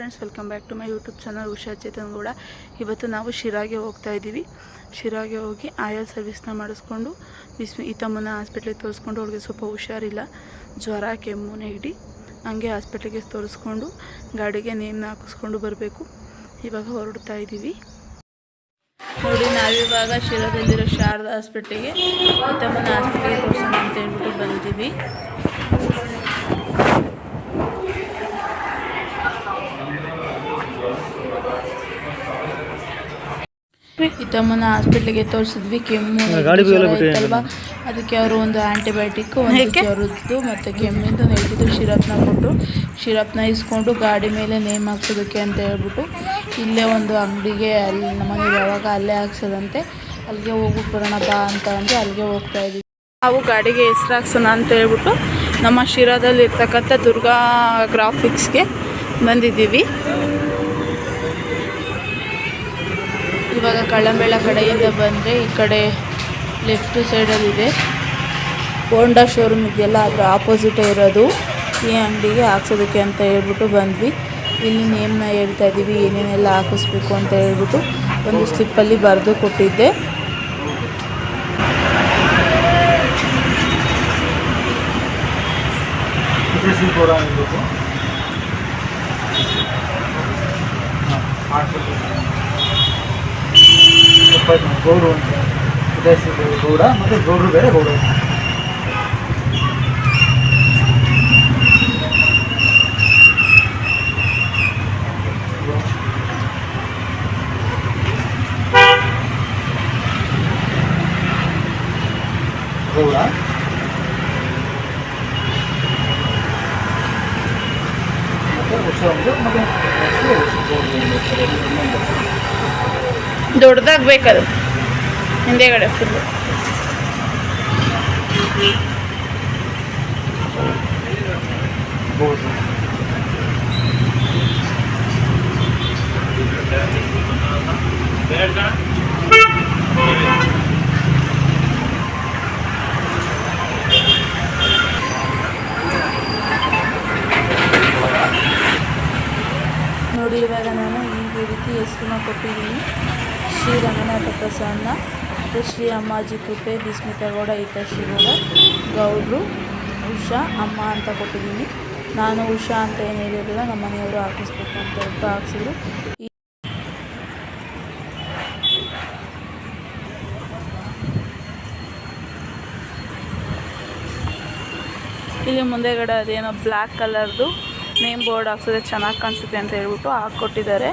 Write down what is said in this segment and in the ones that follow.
Friends welcome back to my YouTube channel Usha Chetan Gowda ಇವತ್ತು ನಾವು ಶಿರಾಗೆ ಹೋಗ್ತಾ ಇದ್ದೀವಿ. ಶಿರಾಗೆ ಹೋಗಿ ಆಯಲ್ ಸರ್ವಿಸ್ನ ಮಾಡಿಸ್ಕೊಂಡು ಬಿಸ್ಮಿ ಈ ತಮ್ಮನ ಹಾಸ್ಪಿಟ್ಲಿಗೆ ತೋರಿಸ್ಕೊಂಡು ಅವ್ರಿಗೆ ಸ್ವಲ್ಪ ಹುಷಾರಿಲ್ಲ. ಜ್ವರ, ಕೆಮ್ಮು, ನೆಗಡಿ. ಹಂಗೆ ಹಾಸ್ಪಿಟ್ಲಿಗೆ ತೋರಿಸ್ಕೊಂಡು, ಗಾಡಿಗೆ ನೇಮ್ನ ಹಾಕಿಸ್ಕೊಂಡು ಬರಬೇಕು. ಇವಾಗ ಹೊರಡ್ತಾ ಇದ್ದೀವಿ. ನೋಡಿ ನಾವಿವಾಗ ಶಿರಾದಲ್ಲಿರೋ ಶಾರದಾ ಹಾಸ್ಪಿಟ್ಲಿಗೆ ಈ ತಮ್ಮನ ಹಾಸ್ಪಿಟ್ಲಿಗೆ ತೋರಿಸೋಣ ಅಂತ ಹೇಳ್ಬಿಟ್ಟು ಬಂದಿದ್ದೀವಿ ಈ ತಮ್ಮನ ಹಾಸ್ಪಿಟ್ಲಿಗೆ ತೋರಿಸಿದ್ವಿ ಕೆಮ್ಮು ಇತ್ತಲ್ವಾ ಅದಕ್ಕೆ ಅವರು ಒಂದು ಆಂಟಿಬಯೋಟಿಕ್ ಒಂದು ಜ್ವರದ್ದು ಮತ್ತು ಕೆಮ್ಮಿಂದು ನೆಗಡಿದು ಶಿರಪ್ನ ಕೊಟ್ಟು. ಶಿರಪ್ನ ಇಸ್ಕೊಂಡು ಗಾಡಿ ಮೇಲೆ ನೇಮ್ ಹಾಕ್ಸೋದಕ್ಕೆ ಅಂತ ಹೇಳ್ಬಿಟ್ಟು ಇಲ್ಲೇ ಒಂದು ಅಂಗಡಿಗೆ ಅಲ್ಲಿ ನಮಗೆ ಯಾವಾಗ ಅಲ್ಲೇ ಹಾಕ್ಸೋದಂತೆ. ಅಲ್ಲಿಗೆ ಹೋಗ್ಬಿಟ್ಟು ಬರೋಣ ಬಾ ಅಂತ ಅಂದು ಅಲ್ಲಿಗೆ ಹೋಗ್ತಾ ಇದ್ವಿ. ನಾವು ಗಾಡಿಗೆ ಹೆಸ್ರು ಹಾಕ್ಸೋಣ ಅಂತ ಹೇಳ್ಬಿಟ್ಟು ನಮ್ಮ ಶಿರಾದಲ್ಲಿ ಇರ್ತಕ್ಕಂಥ ದುರ್ಗಾ ಗ್ರಾಫಿಕ್ಸ್ಗೆ ಬಂದಿದ್ದೀವಿ. ಇವಾಗ ಕಳಮೇಳ ಕಡೆಯಿಂದ ಬಂದರೆ ಈ ಕಡೆ ಲೆಫ್ಟ್ ಸೈಡಲ್ಲಿದೆ ಹೋಂಡಾ ಶೋರೂಮ್ ಇದೆಯಲ್ಲ ಅದರ ಆಪೋಸಿಟೇ ಇರೋದು. ಈ ಅಂಗಡಿಗೆ ಹಾಕ್ಸೋದಕ್ಕೆ ಅಂತ ಹೇಳ್ಬಿಟ್ಟು ಬಂದ್ವಿ. ಇಲ್ಲಿ ನೇಮ್ನ ಹೇಳ್ತಾ ಇದ್ದೀವಿ ಏನೇನೆಲ್ಲ ಹಾಕಿಸ್ಬೇಕು ಅಂತ ಹೇಳ್ಬಿಟ್ಟು ಒಂದು ಸ್ಲಿಪ್ಪಲ್ಲಿ ಬರೆದು ಕೊಟ್ಟಿದ್ದೆ. ಸಿ ಕೂಡ ಇರಬೇಕು ಗೌರು ಅಂತ ವಿದೇಶಿ ಗೌಡ ಮತ್ತು ಗೌಡ್ರು ಬೇರೆ ಗೌಡ ಗೌಡ ಮತ್ತು ವರ್ಷ ಒಂದು ಮತ್ತು ದೊಡ್ಡದಾಗಬೇಕದು ಹಿಂದೆಗಡೆ ಫುಲ್ಲು ಗೌಡ್ರು ನೋಡಿ ಇವಾಗ ನಾನು ಈ ರೀತಿ ಹೆಸರನ್ನ ಕೊಟ್ಟಿದ್ದೀನಿ ಶ್ರೀ ರಂಗನಾಥ ಪ್ರಸನ್ನ ಶ್ರೀ ಅಮ್ಮಾಜಿ ಕೃಪೆ ಬಿಸ್ಮಿತಗೌಡ ಗೌಡ ಹಿತಶ್ರೀ ಗೌಡ ಗೌಡ್ರು, ಉಷಾ, ಅಮ್ಮ ಅಂತ ಕೊಟ್ಟಿದ್ದೀನಿ. ನಾನು ಉಷಾ ಅಂತ ಏನು ಹೇಳಿರಲಿಲ್ಲ ನಮ್ಮ ಮನೆಯವರು ಹಾಕಿಸ್ಬೇಕು ಅಂತ ಹೇಳ್ಬಿಟ್ಟು ಹಾಕ್ಸಿದ್ರು. ಇಲ್ಲಿ ಮುಂದೆಗಡೆ ಅದೇನೋ ಬ್ಲ್ಯಾಕ್ ಕಲರ್ದು ನೇಮ್ ಬೋರ್ಡ್ ಹಾಕ್ಸಿದ್ರೆ ಚೆನ್ನಾಗಿ ಕಾಣಿಸುತ್ತೆ ಅಂತ ಹೇಳ್ಬಿಟ್ಟು ಹಾಕ್ಕೊಟ್ಟಿದ್ದಾರೆ.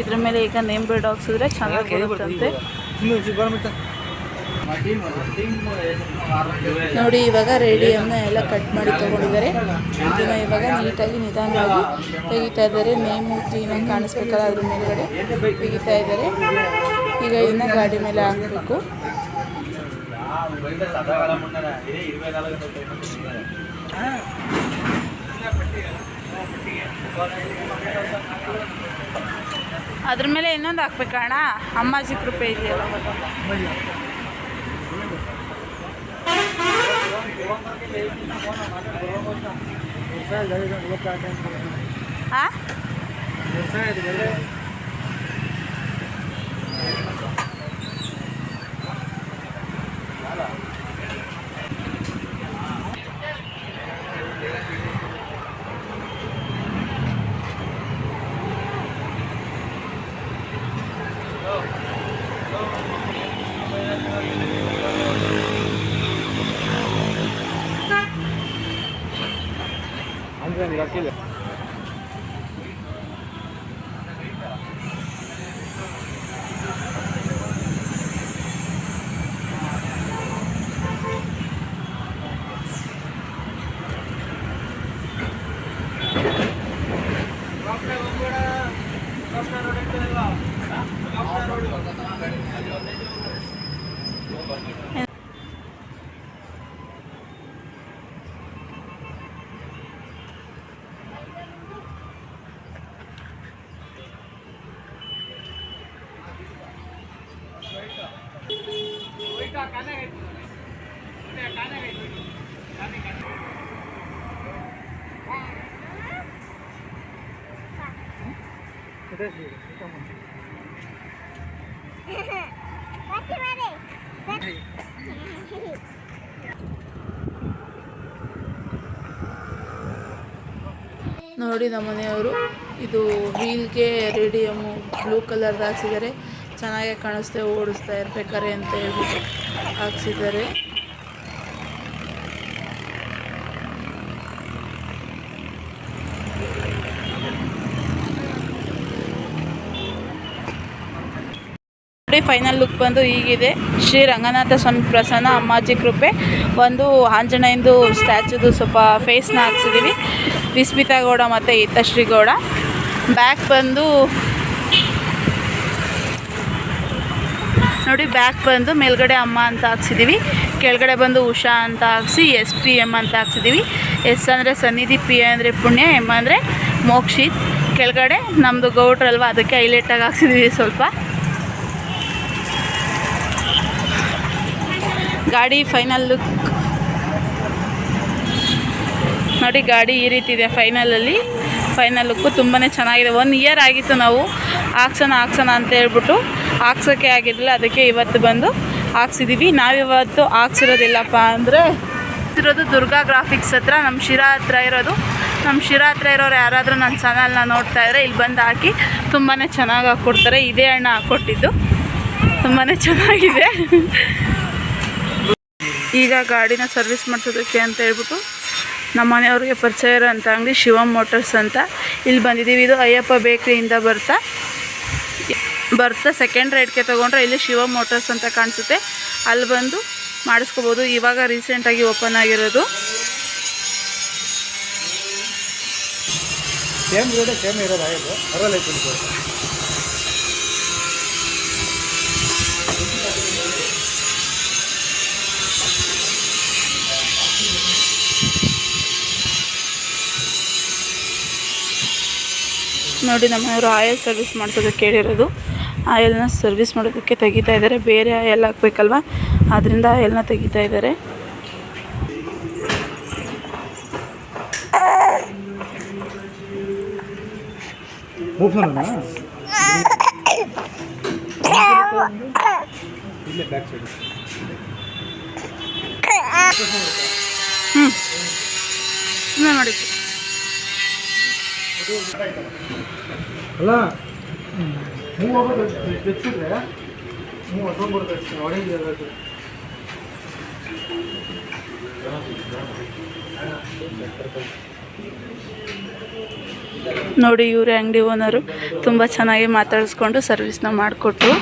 ಇದ್ರ ಮೇಲೆ ಈಗ ನೇಮ್ ಬೋರ್ಡ್ ಹಾಕ್ಸಿದ್ರೆ ಚೆನ್ನಾಗಿ ಬರುತ್ತಂತೆ ನೋಡಿ ಇವಾಗ ರೇಡಿಯಮ್ನ ಎಲ್ಲ ಕಟ್ ಮಾಡಿ ತಗೊಂಡಿದ್ದಾರೆ. ಇದನ್ನ ಇವಾಗ ನೀಟಾಗಿ ನಿಧಾನವಾಗಿ ತೆಗಿತಾ ಇದ್ದಾರೆ. ನೇಮು ಆಗಿ ಕಾಣಿಸ್ಬೇಕಲ್ಲ ಅದ್ರ ಮೇಲ್ಗಡೆ ತೆಗಿತಾ ಇದ್ದಾರೆ. ಈಗ ಇನ್ನ ಗಾಡಿ ಮೇಲೆ ಹಾಕಬೇಕು. ಅದ್ರ ಮೇಲೆ ಇನ್ನೊಂದು ಹಾಕ್ಬೇಕಣ್ಣ ಅಮ್ಮಾಜಿ ಕೃಪೆ ಇದೆಯಲ್ಲ. ಹಾಂ ಅಂದರೆ ನೀವು ಹಾಕಿಲ್ಲ ನೋಡಿ ನಮ್ಮ ಮನೆಯವರು ಇದು ವೀಲ್ಗೆ ರೇಡಿಯಮ್ಮು ಬ್ಲೂ ಕಲರ್ದು ಹಾಕ್ಸಿದ್ದಾರೆ ಚೆನ್ನಾಗಿ ಕಾಣಿಸ್ತೆ, ಓಡಿಸ್ತಾ ಇರ್ಬೇಕಾರೆ ಅಂತ ಹೇಳ್ಬಿಟ್ಟು ಹಾಕ್ಸಿದ್ದಾರೆ. ನೋಡಿ ಫೈನಲ್ ಲುಕ್ ಬಂದು ಈಗಿದೆ ಶ್ರೀ ರಂಗನಾಥ ಸ್ವಾಮಿ ಪ್ರಸನ್ನ ಅಮ್ಮಾಜಿ ಕೃಪೆ. ಒಂದು ಆಂಜನೇಯಂದು ಸ್ಟ್ಯಾಚುದು ಸ್ವಲ್ಪ ಫೇಸ್ನ ಹಾಕ್ಸಿದ್ದೀವಿ ವಿಸ್ಮಿತಾ ಗೌಡ ಮತ್ತು ಗೌಡ. ಬ್ಯಾಕ್ ಬಂದು ನೋಡಿ ಬ್ಯಾಕ್ ಬಂದು ಮೇಲ್ಗಡೆ ಅಮ್ಮ ಅಂತ ಹಾಕ್ಸಿದ್ದೀವಿ ಕೆಳಗಡೆ ಬಂದು ಉಷಾ ಅಂತ ಹಾಕ್ಸಿ, ಎಸ್ ಪಿ ಎಂ ಅಂತ ಹಾಕ್ಸಿದ್ದೀವಿ ಎಸ್ ಅಂದರೆ ಸನ್ನಿಧಿ, ಪಿ ಅಂದರೆ ಪುಣ್ಯ, ಎಂ ಅಂದರೆ ಮೋಕ್ಷಿತ್. ಕೆಳಗಡೆ ನಮ್ಮದು ಗೌಡ್ರಲ್ವ ಅದಕ್ಕೆ ಹೈಲೈಟಾಗಿ ಹಾಕ್ಸಿದ್ದೀವಿ ಸ್ವಲ್ಪ. ಗಾಡಿ ಫೈನಲ್ ಲುಕ್ ನೋಡಿ, ಗಾಡಿ ಈ ರೀತಿ ಇದೆ ಫೈನಲಲ್ಲಿ ಫೈನಲ್ ಲುಕ್ಕು ತುಂಬಾ ಚೆನ್ನಾಗಿದೆ. ಒನ್ ಇಯರ್ ಆಗಿತ್ತು ನಾವು. ಹಾಕ್ಸೋಣ ಹಾಕ್ಸೋಣ ಅಂತ ಹೇಳ್ಬಿಟ್ಟು ಹಾಕ್ಸೋಕ್ಕೆ ಆಗಿರಲಿಲ್ಲ, ಅದಕ್ಕೆ ಇವತ್ತು ಬಂದು ಹಾಕ್ಸಿದ್ದೀವಿ ನಾವಿವತ್ತು ಹಾಕ್ಸಿರೋದಿಲ್ಲಪ್ಪ ಅಂದರೆ ಇರೋದು ದುರ್ಗಾ ಗ್ರಾಫಿಕ್ಸ್ ಹತ್ರ ನಮ್ಮ ಶಿರಾ ಹತ್ರ ಇರೋದು. ನಮ್ಮ ಶಿರಾ ಹತ್ರ ಇರೋರು ಯಾರಾದರೂ ನನ್ನ ಚಾನಲ್ನ ನೋಡ್ತಾ ಇದ್ದರೆ ಇಲ್ಲಿ ಬಂದು ಹಾಕಿ ತುಂಬಾ ಚೆನ್ನಾಗಿ ಹಾಕ್ಕೊಡ್ತಾರೆ. ಇದೇ ಹಣ್ಣು ಹಾಕ್ಕೊಟ್ಟಿದ್ದು. ತುಂಬಾ ಚೆನ್ನಾಗಿದೆ. ಈಗ ಗಾಡಿನ ಸರ್ವಿಸ್ ಮಾಡಿಸೋದಕ್ಕೆ ಅಂತ ಹೇಳ್ಬಿಟ್ಟು ನಮ್ಮ ಮನೆಯವ್ರಿಗೆ ಪರಿಚಯ ಇರೋಂಥ ಅಂಗಡಿ ಶಿವಮ್ ಮೋಟರ್ಸ್ ಅಂತ. ಇಲ್ಲಿ ಬಂದಿದ್ದೀವಿ. ಇದು ಅಯ್ಯಪ್ಪ ಬೇಕ್ರಿಯಿಂದ ಬರ್ತಾ. ಬರ್ತಾ ಸೆಕೆಂಡ್ ರೈಡ್ಗೆ ತೊಗೊಂಡ್ರೆ ಇಲ್ಲಿ ಶಿವ ಮೋಟರ್ಸ್ ಅಂತ ಕಾಣಿಸುತ್ತೆ. ಅಲ್ಲಿ ಬಂದು ಮಾಡಿಸ್ಕೋಬೋದು. ಇವಾಗ ರೀಸೆಂಟಾಗಿ ಓಪನ್ ಆಗಿರೋದು. ಸೇಮ್ ಸೇಮ್ ಇರೋದು ನೋಡಿ ನಮ್ಮನೆಯವರು ಆಯಿಲ್ ಸರ್ವಿಸ್ ಮಾಡಿಸೋದಕ್ಕೆ ಕೇಳಿರೋದು. ಆಯಿಲ್ನ ಸರ್ವಿಸ್ ಮಾಡೋದಕ್ಕೆ ತೆಗಿತಾ ಇದ್ದಾರೆ. ಬೇರೆ ಆಯಿಲ್ ಹಾಕ್ಬೇಕಲ್ವ? ಅದರಿಂದ ಆಯಿಲ್ನ ತೆಗಿತಾ ಇದ್ದಾರೆ. ಹ್ಞೂ ಮಾಡಿದ್ದು ಅಲ್ಲ ನೋಡಿ ಇವರೇ ಅಂಗಡಿ ಓನರು. ತುಂಬ ಚೆನ್ನಾಗಿ ಮಾತಾಡಿಸ್ಕೊಂಡು ಸರ್ವಿಸ್ನ ಮಾಡಿಕೊಟ್ರು.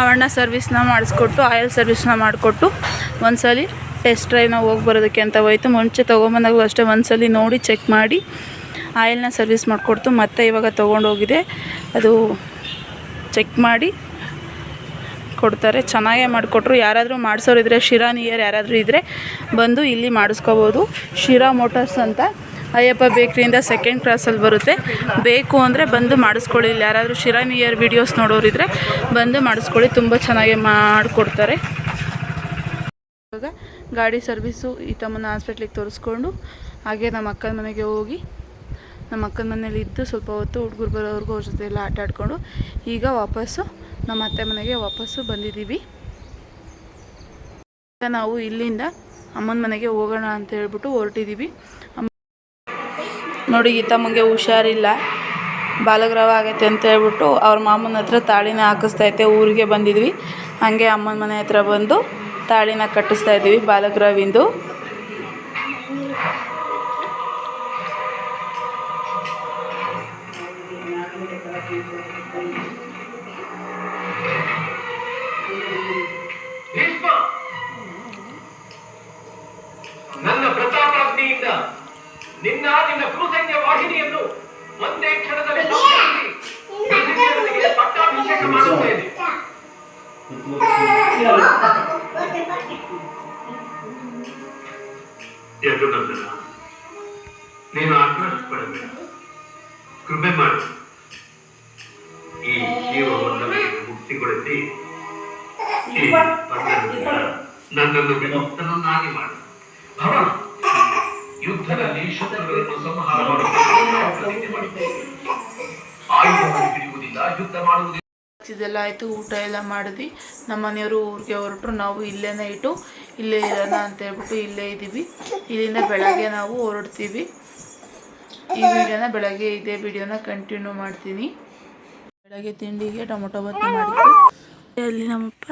ಅವಣ್ಣ ಸರ್ವಿಸ್ನ ಮಾಡಿಸ್ಕೊಟ್ಟು, ಆಯಿಲ್ ಸರ್ವಿಸ್ನ ಮಾಡಿಕೊಟ್ಟು, ಒಂದ್ಸಲಿ ಟೆಸ್ಟ್ ಡ್ರೈವ್ನ ಹೋಗಿ ಬರೋದಕ್ಕೆ ಅಂತ ಹೋಯ್ತು. ಮುಂಚೆ ತೊಗೊಂಬಂದಾಗಲೂ ಅಷ್ಟೇ ಒಂದ್ಸಲಿ ನೋಡಿ ಚೆಕ್ ಮಾಡಿ ಆಯಿಲ್ನ ಸರ್ವಿಸ್ ಮಾಡಿಕೊಡ್ತು. ಮತ್ತೆ ಇವಾಗ ತೊಗೊಂಡೋಗಿದೆ. ಅದು ಚೆಕ್ ಮಾಡಿ ಕೊಡ್ತಾರೆ ಚೆನ್ನಾಗೇ ಮಾಡಿಕೊಟ್ರು. ಯಾರಾದರೂ ಮಾಡಿಸೋರು ಇದ್ದರೆ ಶಿರಾ ನಿಯರ್ ಯಾರಾದರೂ ಇದ್ದರೆ ಬಂದು ಇಲ್ಲಿ ಮಾಡಿಸ್ಕೋಬೋದು. ಶಿರಾ ಮೋಟರ್ಸ್ ಅಂತ ಅಯ್ಯಪ್ಪ ಬೇಕ್ರಿಯಿಂದ ಸೆಕೆಂಡ್ ಕ್ರಾಸಲ್ಲಿ ಬರುತ್ತೆ. ಬೇಕು ಅಂದರೆ ಬಂದು ಮಾಡಿಸ್ಕೊಳ್ಳಿ. ಇಲ್ಲಿ ಯಾರಾದರೂ ಶಿರಾ ನಿಯರ್ ವೀಡಿಯೋಸ್ ನೋಡೋರಿದ್ರೆ ಬಂದು ಮಾಡಿಸ್ಕೊಳ್ಳಿ. ತುಂಬ ಚೆನ್ನಾಗಿ ಮಾಡಿಕೊಡ್ತಾರೆ. ಇವಾಗ ಗಾಡಿ ಸರ್ವಿಸು ಈ ತಮ್ಮನ ಹಾಸ್ಪಿಟ್ಲಿಗೆ ತೋರಿಸ್ಕೊಂಡು ಹಾಗೆ ನಮ್ಮ ಅಕ್ಕನ ಮನೆಗೆ ಹೋಗಿ ನಮ್ಮ ಅಕ್ಕನ ಮನೇಲಿ ಇದ್ದು ಸ್ವಲ್ಪ ಹೊತ್ತು ಹುಡುಗರು ಬರೋವ್ರಿಗೂ ಅವ್ರ ಜೊತೆ ಎಲ್ಲ ಆಟ ಆಡಿಕೊಂಡು ಈಗ ವಾಪಸ್ಸು ನಮ್ಮ ಅತ್ತೆ ಮನೆಗೆ ವಾಪಸ್ಸು ಬಂದಿದ್ದೀವಿ. ನಾವು ಇಲ್ಲಿಂದ ಅಮ್ಮನ ಮನೆಗೆ ಹೋಗೋಣ ಅಂತ ಹೇಳ್ಬಿಟ್ಟು ಹೊರಟಿದ್ದೀವಿ. ನೋಡಿ ಈ ತಮ್ಮಂಗೆ ಹುಷಾರಿಲ್ಲ. ಬಾಲಗ್ರಹ ಆಗೈತೆ ಅಂತ ಹೇಳ್ಬಿಟ್ಟು ಅವ್ರ ಮಾಮನ ಹತ್ರ ತಾಳಿನ ಹಾಕಿಸ್ತೈತೆ ಊರಿಗೆ ಬಂದಿದ್ವಿ. ಹಾಗೆ ಅಮ್ಮನ ಮನೆ ಹತ್ರ ಬಂದು ತಾಳಿನ ಕಟ್ಟಿಸ್ತಾ ಇದ್ದೀವಿ ಬಾಲಗ್ರಹವಿಂದು. ಭೀಷ್ಮ ನನ್ನ ಪ್ರತಾಪಾಗ್ನಿಯಿಂದ ನಿನ್ನ ನಿನ್ನ ಕೃತಜ್ಞ ಭೂಸೈನ್ಯ ವಾಹಿನಿಯನ್ನು ಒಂದೇ ಕ್ಷಣದಲ್ಲಿ ಪಟ್ಟಾಭಿಷೇಕ ಮಾಡುತ್ತೇನೆ. ಯದುನಂದನ ನೀನು ಆಕ್ರೋಶ ಪಡಬೇಡ ಕೃಪೆ ಮಾಡಿ. ಈ ಜೀವವನ್ನು ಮುಕ್ತಿಗೊಳಿಸಿ ನನ್ನನ್ನು ವಿಮುಕ್ತನನ್ನಾಗಿ ಮಾಡಿ ಭವ ಯುದ್ಧದಲ್ಲಿ ಶತ್ರುಗಳನ್ನು ಸಂಹಾರ ಮಾಡುವುದಿಲ್ಲ ಯುದ್ಧ ಮಾಡುವುದಿಲ್ಲ ಇದೆಲ್ಲ ಆಯಿತು, ಊಟ ಎಲ್ಲ ಮಾಡಿದ್ವಿ. ನಮ್ಮ ಮನೆಯವರು, ಊರಿಗೆ ಹೊರಟರು. ನಾವು ಇಲ್ಲೇನೇ ಇಟ್ಟು, ಇಲ್ಲೇ ಇರೋಣ ಅಂತ ಹೇಳ್ಬಿಟ್ಟು ಇಲ್ಲೇ ಇದ್ದೀವಿ. ಇಲ್ಲಿಂದ ಬೆಳಗ್ಗೆ ನಾವು ಹೊರಡ್ತೀವಿ. ಈ ವಿಡಿಯೋನ ಬೆಳಗ್ಗೆ ಇದೇ ವಿಡಿಯೋನ ಕಂಟಿನ್ಯೂ ಮಾಡ್ತೀನಿ. ಬೆಳಗ್ಗೆ ತಿಂಡಿಗೆ ಟೊಮೊಟೊ ಬತ್ತಿ ಮಾಡಿ ಅಲ್ಲಿ ನಮ್ಮಪ್ಪ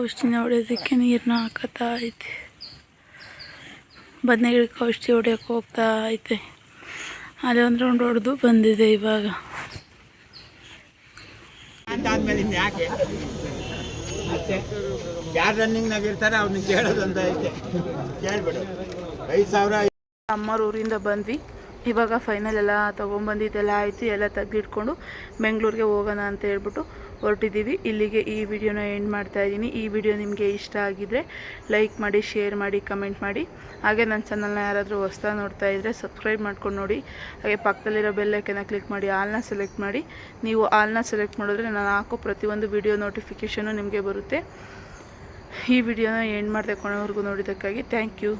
ಔಷಧಿನ ಹೊಡೆಯೋದಕ್ಕೆ ನೀರನ್ನ ಹಾಕತ್ತಾ ಐತೆ. ಬದನೆ ಗಿಡಕ್ಕೆ ಔಷಧಿ ಹೊಡೆಯೋಕೆ ಹೋಗ್ತಾ ಐತೆ. ಅಲ್ಲಿ ಒಂದು ರೌಂಡ್ ಹೊಡೆದು ಬಂದಿದೆ ಇವಾಗ. ಯಾಕೆ? ಯಾರು ರನ್ನಿಂಗ್ನಾಗ ಇರ್ತಾರೆ ಅವ್ರನ್ನ ಐತೆ. ಕೇಳ್ಬಿಡು. ಐದು ಸಾವಿರ ಅಮ್ಮರ ಊರಿಂದ ಬಂದ್ವಿ. ಇವಾಗ ಫೈನಲ್ ಎಲ್ಲ ತೊಗೊಂಬಂದಿದ್ದೆಲ್ಲ ಆಯಿತು. ಎಲ್ಲ ತೆಗ್ದಿಟ್ಕೊಂಡು ಬೆಂಗಳೂರಿಗೆ ಹೋಗೋಣ ಅಂತ ಹೇಳ್ಬಿಟ್ಟು ಹೊರಟಿದ್ದೀವಿ. ಇಲ್ಲಿಗೆ ಈ ವಿಡಿಯೋನ ಎಂಡ್ ಮಾಡ್ತಾ ಇದ್ದೀನಿ. ಈ ವಿಡಿಯೋ ನಿಮಗೆ ಇಷ್ಟ ಆಗಿದ್ರೆ ಲೈಕ್ ಮಾಡಿ ಶೇರ್ ಮಾಡಿ ಕಮೆಂಟ್ ಮಾಡಿ. ಹಾಗೆ ನನ್ನ ಚಾನಲ್ನ ಯಾರಾದರೂ ಹೊಸ್ದಾಗಿ ನೋಡ್ತಾ ಇದ್ದರೆ ಸಬ್ಸ್ಕ್ರೈಬ್ ಮಾಡ್ಕೊಂಡು ನೋಡಿ. ಹಾಗೆ ಪಕ್ಕದಲ್ಲಿರೋ ಬೆಲ್ಲೈಕನ್ನ ಕ್ಲಿಕ್ ಮಾಡಿ ಆಲ್ನ ಸೆಲೆಕ್ಟ್ ಮಾಡಿ. ನೀವು ಆಲ್ನ ಸೆಲೆಕ್ಟ್ ಮಾಡಿದ್ರೆ ನಾನು ಹಾಕೋ ಪ್ರತಿಯೊಂದು ವಿಡಿಯೋ ನೋಟಿಫಿಕೇಷನು ನಿಮಗೆ ಬರುತ್ತೆ. ಈ ವಿಡಿಯೋನ ಎಂಡ್ ಮಾಡಿದೆ ಕೊನೆವರೆಗೂ ನೋಡಿದ್ದಕ್ಕಾಗಿ ಥ್ಯಾಂಕ್ ಯು